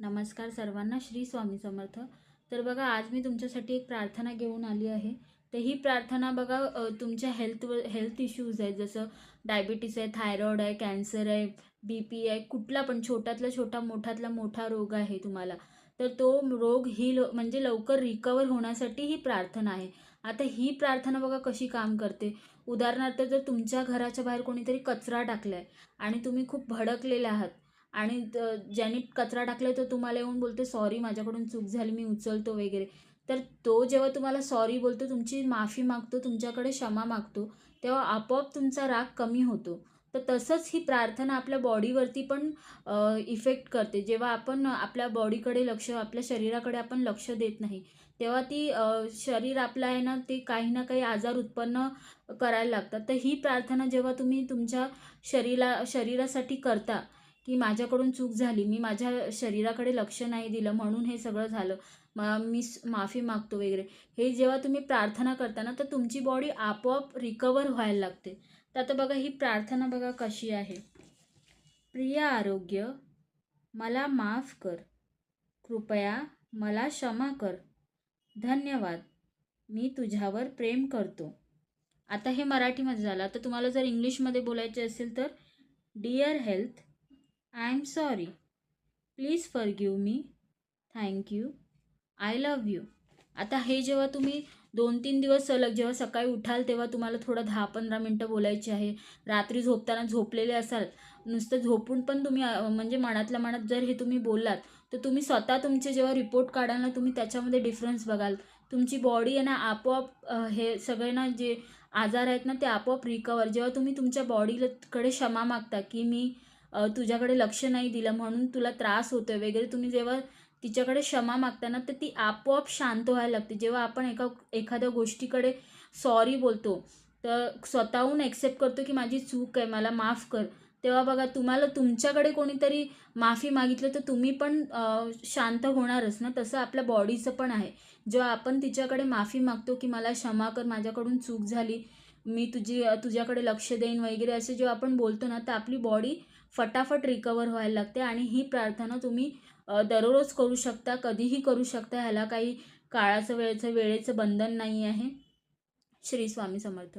नमस्कार सर्वांना श्री स्वामी समर्थ. तर बघा आज मी तुमच्यासाठी एक प्रार्थना घेऊन आली आहे. तर ही प्रार्थना बघा तुमच्या हेल्थवर हेल्थ इश्यूज आहेत. जसं डायबिटीस आहे थायरॉइड आहे कॅन्सर आहे बी पी आहे कुठला पण छोट्यातला छोटा मोठातला मोठा रोग आहे तुम्हाला. तर तो रोग ही ल म्हणजे लवकर रिकवर होण्यासाठी ही प्रार्थना आहे. आता ही प्रार्थना बघा कशी काम करते. उदाहरणार्थ जर तुमच्या घराच्या बाहेर कोणीतरी कचरा टाकला आहे आणि तुम्ही खूप भडकलेले आहात आणि त- ज्यांनी कचरा टाकला तो तुम्हाला येऊन बोलते सॉरी माझ्याकडून चूक झाली मी उचलतो वगैरे. तर तो जेव्हा तुम्हाला सॉरी बोलतो तुमची माफी मागतो तुमच्याकडे क्षमा मागतो तेव्हा आपोआप तुमचा राग कमी होतो. तर तसंच ही प्रार्थना आपल्या बॉडीवरती पण इफेक्ट करते. जेव्हा आपण आपल्या बॉडीकडे लक्ष आपल्या शरीराकडे आपण लक्ष देत नाही तेव्हा ती शरीर आपलं आहे ना ते काही ना काही आजार उत्पन्न करायला लागतात. तर ही प्रार्थना जेव्हा तुम्ही तुमच्या शरीरा शरीरासाठी करता की माझ्याकडून चूक झाली मी माझ्या शरीराकडे लक्ष नाही दिलं म्हणून हे सगळं झालं. म- मी माफी मागतो वगैरे. हे जेव्हा तुम्ही प्रार्थना करता ना तर तुमची बॉडी आपोआप रिकवर व्हायला लागते. तर आता बघा ही प्रार्थना बघा कशी आहे. प्रिय आरोग्य मला माफ कर. कृपया मला क्षमा कर. धन्यवाद. मी तुझ्यावर प्रेम करतो. आता हे मराठीमध्ये झालं. आता तुम्हाला जर इंग्लिशमध्ये बोलायचे असेल तर dear health I am sorry please forgive me thank you I love you आता हे जेव्हा तुम्ही दोन तीन दिवस सलग जेव्हा सकाळी उठाल तेव्हा तुम्हाला थोडं दहा पंधरा मिनटं बोलायची आहे. रात्री झोपताना झोपलेले असाल नुसतं झोपून पण तुम्ही म्हणजे मनातल्या मनात जर हे तुम्ही बोललात तर तुम्ही स्वतः तुमचे जेव्हा रिपोर्ट काढाल ना तुम्ही त्याच्यामध्ये डिफरन्स बघाल. तुमची बॉडी आहे ना आपोआप हे सगळे ना जे आजार आहेत ना ते आपोआप रिकवर जेव्हा तुम्ही तुमच्या बॉडीकडे क्षमा मागता की मी तुझ्याकडे लक्ष नाही दिलं म्हणून तुला त्रास होतोय वगैरे तुम्ही जेव्हा तिच्याकडे क्षमा मागताना तर ती आपोआप शांत व्हायला लागते. जेव्हा आपण एका एखाद्या गोष्टीकडे सॉरी बोलतो तर स्वतःहून ॲक्सेप्ट करतो की माझी चूक आहे मला माफ कर. तेव्हा बघा तुम्हाला तुमच्याकडे कोणीतरी माफी मागितलं तर तुम्ही पण शांत होणारच ना? तसं आपल्या बॉडीचं पण आहे. जेव्हा आपण तिच्याकडे माफी मागतो की मला क्षमा कर माझ्याकडून चूक झाली मी तुझी तुझ्याकडे लक्ष देईन वगैरे असे जेव्हा आपण बोलतो ना तर आपली बॉडी फटाफट रिकवर व्हायला लागते आणि ही प्रार्थना तुम्ही दररोज करू शकता कधीही करू शकता ह्याला काही काळाचं वेळेचं वेळेचं बंधन नाही आहे. श्री स्वामी समर्थ.